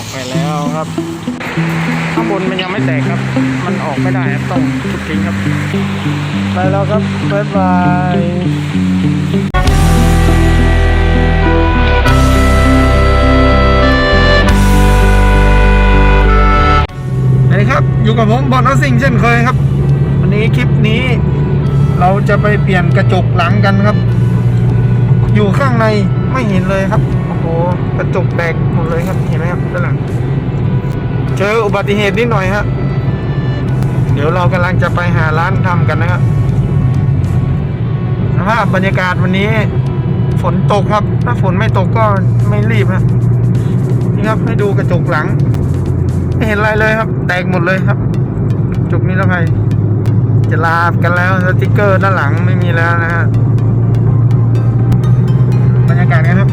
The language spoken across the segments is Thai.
อกไปแล้วครับ ข้างบนมันยังไม่แตกครับ มันออกไม่ได้ครับต้องทุบทิ้งครับ ไปแล้วครับบ๊ายบายสวัสดีครับอยู่กับผมบอลนัสิงเช่นเคยครับ วันนี้คลิปนี้เราจะไปเปลี่ยนกระจกหลังกันครับ อยู่ข้างในไม่เห็นเลยครับ โอ้กระจกแตกหมดเลยครับเห็นไหมครับด้านหลังเจออุบัติเหตุนิดหน่อยครับเดี๋ยวเรากำลังจะไปหาร้านทำกันนะครับสภาพบรรยากาศวันนี้ ฝนตกครับ ถ้าฝนไม่ตกก็ไม่รีบครับนี่ครับให้ดูกระจกหลัง ไม่เห็นอะไรเลยครับ แตกหมดเลยครับกระจกนี้แล้วไงจะลาบกันแล้วสติกเกอร์ด้านหลังไม่มีแล้วนะฮะบรรยากาศนะครับ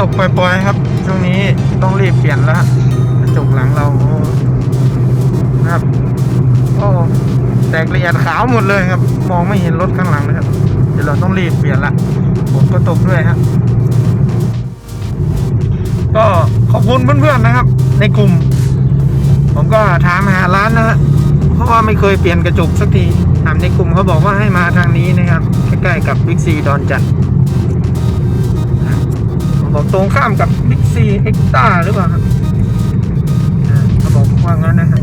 ตกปล่อยๆครับ ช่วงนี้ต้องรีบเปลี่ยนแล้วกระจกหลังเราครับโอ้แตกละเอียดขาวหมดเลยครับ มองไม่เห็นรถข้างหลังนะครับ เดี๋ยวเราต้องรีบเปลี่ยนละฝนก็ตกด้วยฮะก็ขอบคุณเพื่อนๆนะครับ ในกลุ่ม ผมก็ถามหาร้านนะฮะเพราะว่าไม่เคยเปลี่ยนกระจกสักทีถามในกลุ่มเขาบอกว่าให้มาทางนี้นะครับ ใกล้ๆกับบิ๊กซีดอนจันทร์ บอกตรงข้ามกับบิ๊กซีเอ็กซ์ต้าหรือเปล่าครับอ่าเขาบอกว่างั้นนะฮะ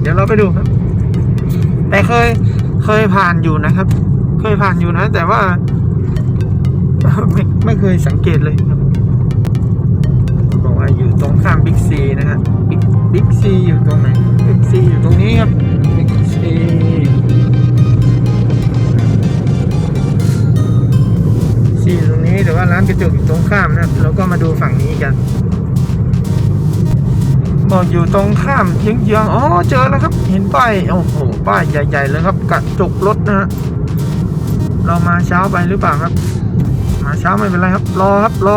เดี๋ยวเราไปดูครับ แต่เคยเคยผ่านอยู่นะครับ เคยผ่านอยู่นะ แต่ว่า ไม่ไม่เคยสังเกตเลยครับบอกว่าอยู่ตรงข้ามบิ๊กซีนะฮะบิ๊กบิ๊กซีอยู่ตรงไหนบิ๊กซีอยู่ตรงนี้ครับบิ๊กซี ซีอยู่ตรงนี้แต่ว่าร้านกระจกอยู่ตรงข้ามนะเราก็มาดูฝั่งนี้กัน บอกอยู่ตรงข้ามเยื้องๆอ๋อเจอแล้วครับ เห็นป้ายโอ้โหป้ายใหญ่ๆเลยครับกระจกรถนะฮะเรามาเช้าไปหรือเปล่าครับ มาเช้าไม่เป็นไรครับ รอครับรอ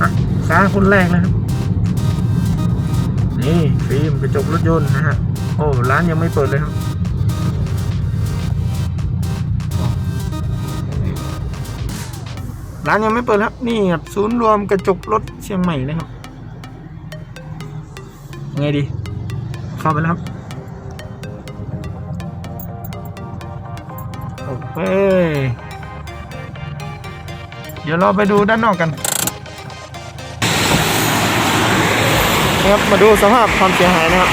อะค้าคนแรกเลยครับนี่ฟิล์มกระจกรถยนต์นะฮะโอ้ร้านยังไม่เปิดเลยครับ ร้านยังไม่เปิดครับ นี่ครับศูนย์รวมกระจกรถเชียงใหม่นะครับไงดี เข้าไปแล้วครับโอเคเดี๋ยวเราไปดูด้านนอกกันนะครับมาดูสภาพความเสียหายนะครับ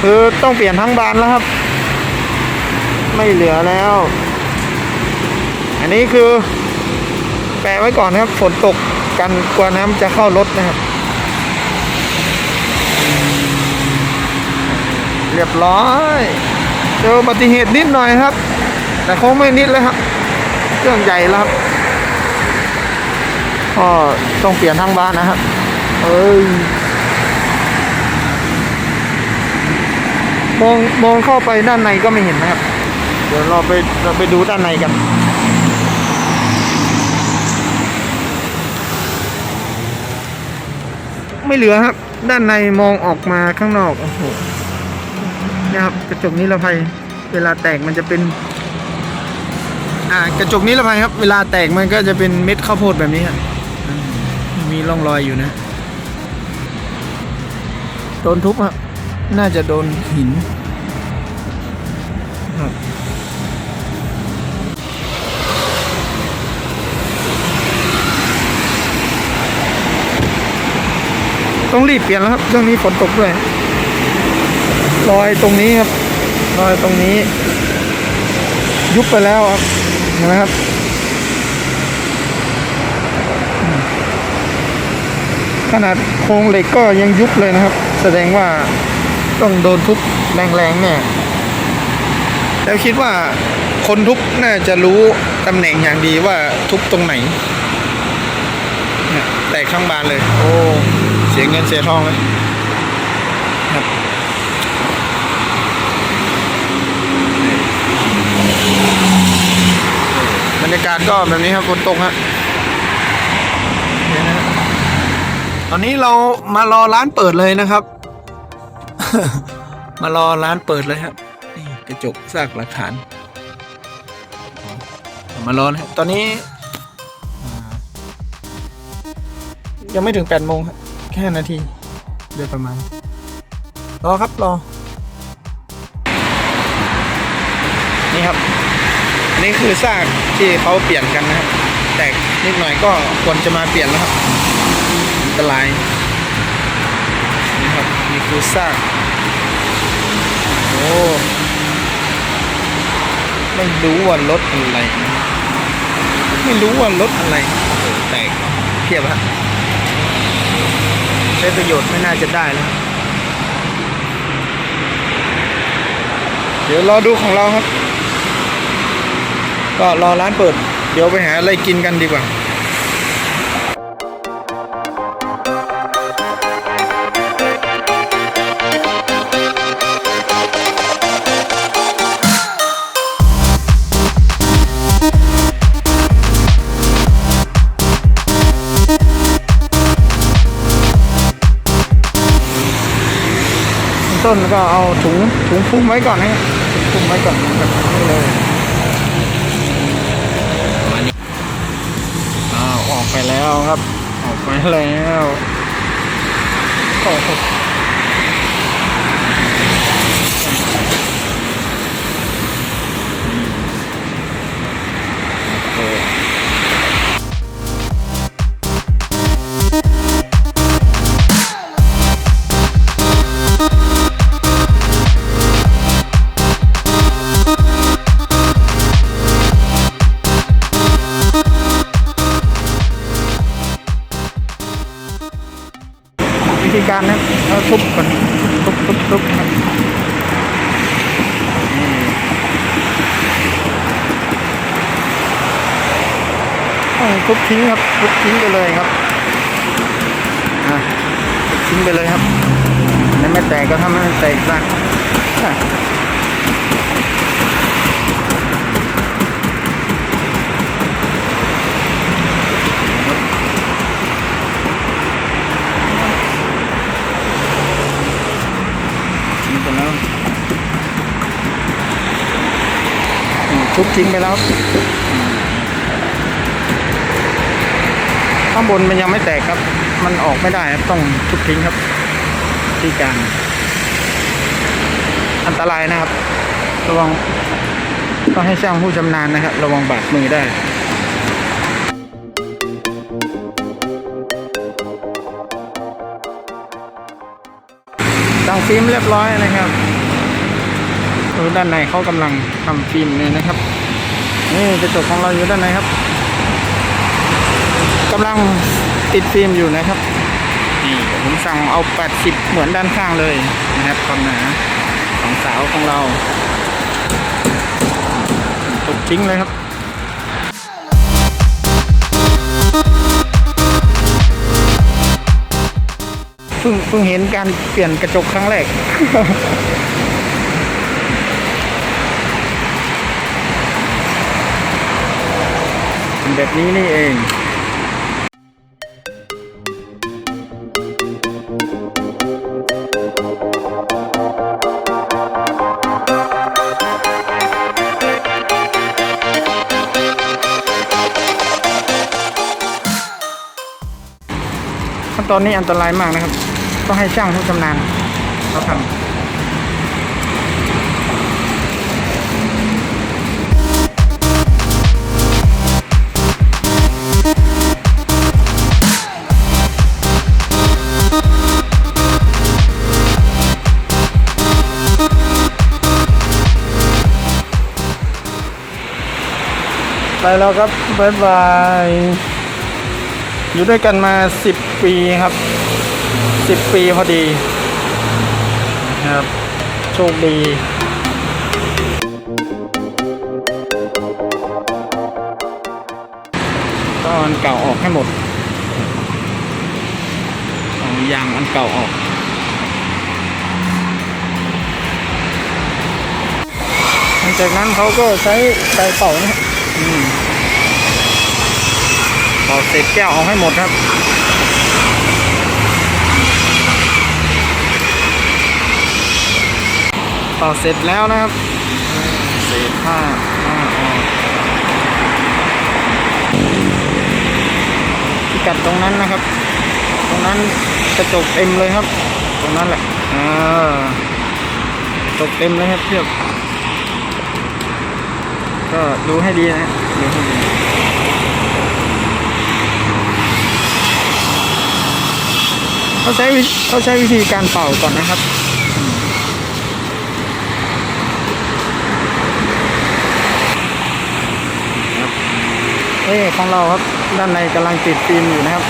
คือต้องเปลี่ยนทั้งบานแล้วครับ ไม่เหลือแล้ว อันนี้คือ ปะไว้ก่อนนะครับ ฝนตกกันกลัวน้ำจะเข้ารถนะครับ เรียบร้อยเจออุบัติเหตุนิดหน่อยครับ แต่คงไม่นิดเลยครับ เครื่องใหญ่แล้วครับก็ต้องเปลี่ยนทั้งบ้านนะครับเอ้ยมองมองเข้าไปด้านในก็ไม่เห็นนะครับ เดี๋ยวเราไปเราไปดูด้านในกัน ไม่เหลือครับ ด้านในมองออกมาข้างนอกโอ้โหนะครับกระจกนิรภัย เวลาแตกมันจะเป็น อ่ากระจกนิรภัยครับ เวลาแตกมันก็จะเป็นเม็ดข้าวโพดแบบนี้ครับมีร่องรอยอยู่นะโดนทุบครับน่าจะโดนหินครับต้อง รีบเปลี่ยนแล้วครับช่วงนี้ฝนตกด้วย รอยตรงนี้ครับ รอยตรงนี้ ยุบไปแล้วครับเห็นไหมครับขนาดโครงเหล็กก็ยังยุบเลยนะครับ แสดงว่าต้องโดนทุบแรงๆแน่แล้วคิดว่าคนทุบน่าจะรู้ตำแหน่งอย่างดีว่าทุบตรงไหน แตกข้างบานเลย โอ้ สียเงินเสียทองเลยครับบรรยากาศก็แบบนี้ครับฝนตกฮะตอนนี้เรามารอร้านเปิดเลยนะครับ มารอร้านเปิดเลยครับนี่กระจกซากหลักฐานมารอนะครับตอนนี้ยังไม่ถึงแปดโมงครับ แค่นาทีโดยประมาณ รอครับรอ นี่ครับ นี่คือซากที่เขาเปลี่ยนกันนะครับ แตกนิดหน่อยก็ควรจะมาเปลี่ยนแล้วครับอันตรายนี่ครับนี่คือซากโอ้ไม่รู้ว่ารถอะไร ไม่รู้ว่ารถอะไรแตกเพียบฮะ ช้ประโยชน์ไม่น่าจะได้แล้วเดี๋ยวรอดูของเราครับ ก็รอร้านเปิด เดี๋ยวไปหาอะไรกินกันดีกว่า ต้นก็เอาถุงถุงคลุมไว้ก่อนนะครับถุงคลุมไว้ก่อนแบบนี้เลยอ้าวออกไปแล้วครับ ออกไปแล้ว ตุ๊บตุ๊บทุบครับต้องทุบทิ้งครับทุบทิ้งไปเลยครับทิ้งไปเลยครับไม่แตกก็ทำให้มันแตกซะอะทิ้งไปแล้วอืม ทุบทิ้งไปแล้ว ข้างบนมันยังไม่แตกครับ มันออกไม่ได้ครับต้องทุบทิ้งครับ ที่กลางอันตรายนะครับ ระวังต้องให้ช่างผู้ชำนาญนะครับ ระวังบาดมือได้ตั้งฟิล์มเรียบร้อยนะครับ ดูด้านในเขากำลังทำฟิล์มเนี่ยนะครับ นี่กระจกของเราอยู่ด้านในครับกำลังติดฟิล์มอยู่นะครับนี่ผมสั่งเอา 80 เหมือนด้านข้างเลยนะครับความหนาของเสาวของเราตกทิ้งเลยครับเพิ่งเพิ่งเห็นการเปลี่ยนกระจกครั้งแรก เป็น แบบนี้นี่เองขั้นตอนนี้อันตรายมากนะครับ ต้องให้ช่างผู้ชำนาญเขาทำ ไปแล้วครับบายบาย อยู่ด้วยกันมาสิบปีครับสิบปีพอดีครับ โชคดีก็อาอันเก่าออกให้หมดเอายางอันเก่าออกหลังจากนั้นเขาก็ใช้ไดเป่านะ ครับอืมเศษแก้วออกให้หมดครับเป่าเสร็จแล้วนะครับ เศษผ้าผ้าออกพิกัดตรงนั้นนะครับ ตรงนั้นกระจกเต็มเลยครับ ตรงนั้นแหละอ่ากระจกเต็มเลยครับเทียบ ก็ดูให้ดีนะดูให้ดีเขาใช้วิเขาใช้วิธีการเป่าก่อนนะครับเอ้ของเราครับด้านในกำลังติดฟิล์มอยู่นะครับ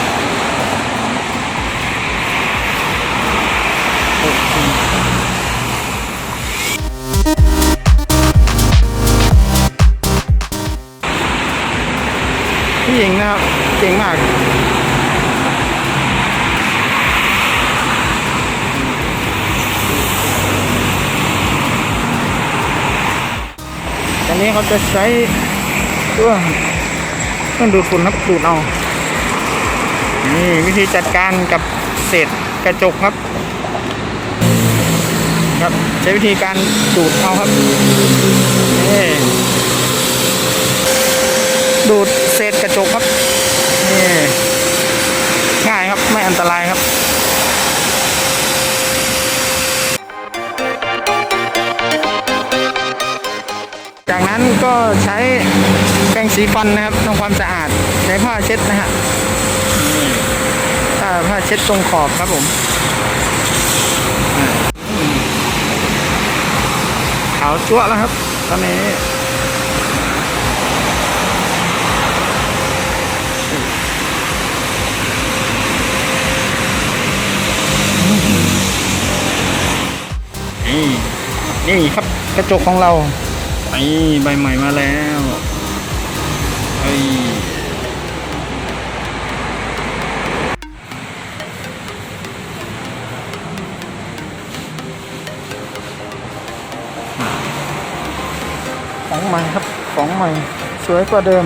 จะใช้ตัวเครื่องดูดฝุ่นครับดูดเอา นี่วิธีจัดการกับเศษกระจกครับ ครับใช้วิธีการดูดเอาครับนี่ดูดเศษกระจกครับนี่ง่ายครับไม่อันตรายครับ นั้นก็ใช้แปรงสีฟันนะครับทำความสะอาดในผ้าเช็ดนะฮะผ้าผ้าเช็ดตรงขอบครับผมขาวจั๊วแล้วครับ ตอนนี้นี่นี่ครับกระจกของเรา ไอ้ใบใหม่มาแล้วไอ้ของใหม่ครับ ของใหม่ สวยกว่าเดิม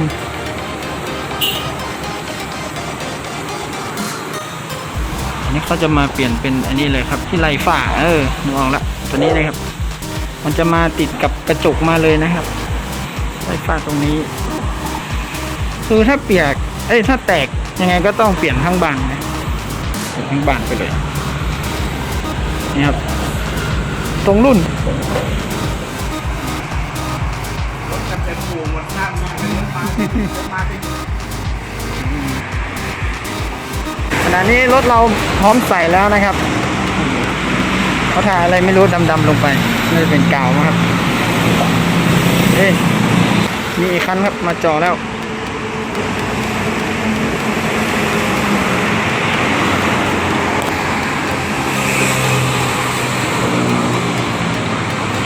อันนี้เขาจะมาเปลี่ยนเป็นอันนี้เลยครับที่ไล่ฝ้าเออนึกออกละตัวนี้เลยครับ มันจะมาติดกับกระจกมาเลยนะครับไฟฟ้าตรงนี้ คือถ้าเปียก เอ้ยถ้าแตกยังไงก็ต้องเปลี่ยนทั้งบานนะเปลี่ยนทั้งบานไปเลยนี่ครับ ตรงรุ่นขณะนี้รถเราพร้อมใส่แล้วนะครับ เขาทาอะไรไม่รู้ดำๆลงไปน่าจะเป็นกาวมั้งครับเฮ้ยมีอีกคันครับมาจอแล้ว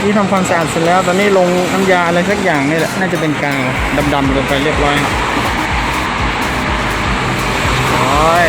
ที่ทำความสะอาดเสร็จแล้ว ตอนนี้ลงน้ำยาอะไรสักอย่างนี่แหละน่าจะเป็นกาวดำๆลงไปเรียบร้อยครับโอ้ย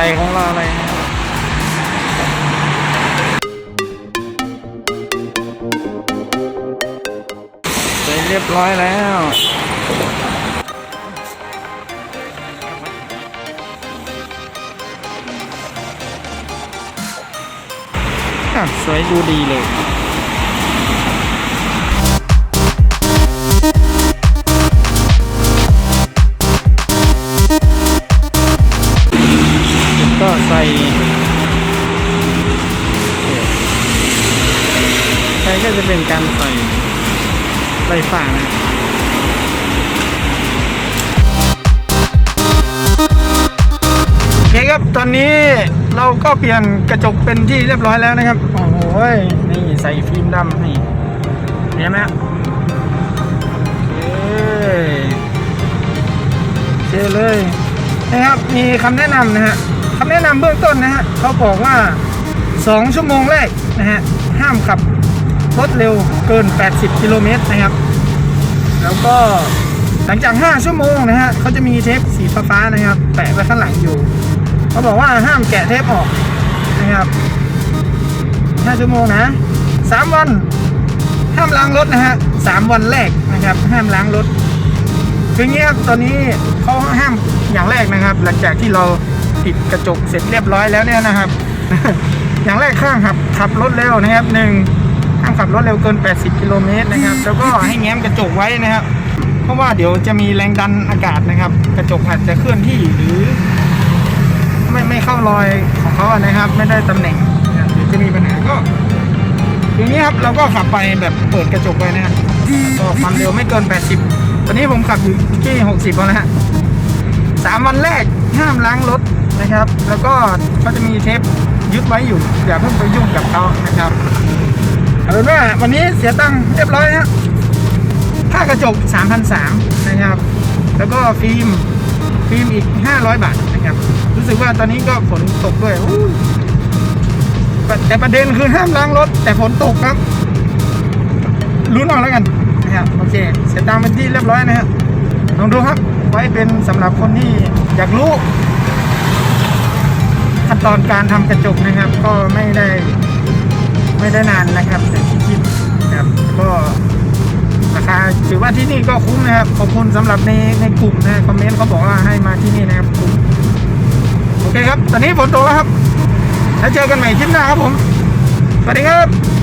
ได้เวลาใส่ของเราเลยครับใส่เรียบร้อยแล้วสวยดูดีเลย ก็จะเป็นการใส่ไฟฟ้านะโอเคครับตอนนี้เราก็เปลี่ยนกระจกเป็นที่เรียบร้อยแล้วนะครับ โอ้โหนี่ใส่ฟิล์มดำนี่เห็นไหมเคโอเคเลยนะครับมีคำแนะนำนะฮะคำแนะนำเบื้องต้นนะฮะเขาบอกว่า 2 ชั่วโมงแรกนะฮะห้ามขับ รถเร็วเกิน 80 กิโลเมตรนะครับ แล้วก็หลังจาก 5 ชั่วโมงนะฮะเขาจะมีเทปสีฟ้านะครับ แปะไว้ข้างหลังอยู่ เขาบอกว่าห้ามแกะเทปออกนะครับ 5 ชั่วโมงนะ 3 วัน ห้ามล้างรถนะฮะสามวันแรกนะครับ ห้ามล้างรถคือเงี้ยตอนนี้เขาห้ามอย่างแรกนะครับ หลังจากที่เราติดกระจกเสร็จเรียบร้อยแล้วเนี่ยนะครับ อย่างแรกข้างขับขับรถเร็วนะครับหนึ่ง ห้ามขับรถเร็วเกิน 80 กิโลเมตรนะครับ แล้วก็ให้แง้มกระจกไว้นะครับ เพราะว่าเดี๋ยวจะมีแรงดันอากาศนะครับ กระจกอาจจะเคลื่อนที่หรือ ไม่ไม่เข้ารอยของเขานะครับ ไม่ได้ตำแหน่งนะครับเดี๋ยวจะมีปัญหาก็อย่างนี้ครับเราก็ขับไปแบบเปิดกระจกไปนะครับก็ความเร็วไม่เกิน 80 ตอนนี้ผมขับอยู่ที่ 60แล้วนะฮะสามวันแรกห้ามล้างรถนะครับ แล้วก็เขาจะมีเทปยึดไว้อยู่อย่าเพิ่งไปยุ่งกับเขานะครับ เอาเป็นว่าวันนี้เสียตังค์เรียบร้อยฮะค่ากระจก3,300นะครับ แล้วก็ฟิล์มฟิล์มอีก 500 บาทนะครับ รู้สึกว่าตอนนี้ก็ฝนตกด้วยแต่แต่ประเด็นคือห้ามล้างรถ แต่ฝนตกครับลุ้นเอาแล้วกันนะครับโอเค เสียตังค์เป็นที่เรียบร้อยนะครับลองดูครับ ไว้เป็นสำหรับคนที่อยากรู้ขั้นตอนการทำกระจกนะครับ ก็ไม่ได้ ไม่ได้นานนะครับแต่ที่คิดนะครับก็ราคาถือว่าที่นี่ก็คุ้มนะครับขอบคุณสำหรับในในกลุ่มนะคอมเมนต์เขาบอกว่าให้มาที่นี่นะครับคุ้มโอเคครับ ตอนนี้ฝนตกแล้วครับ แล้วเจอกันใหม่คลิปหน้าครับผม สวัสดีครับ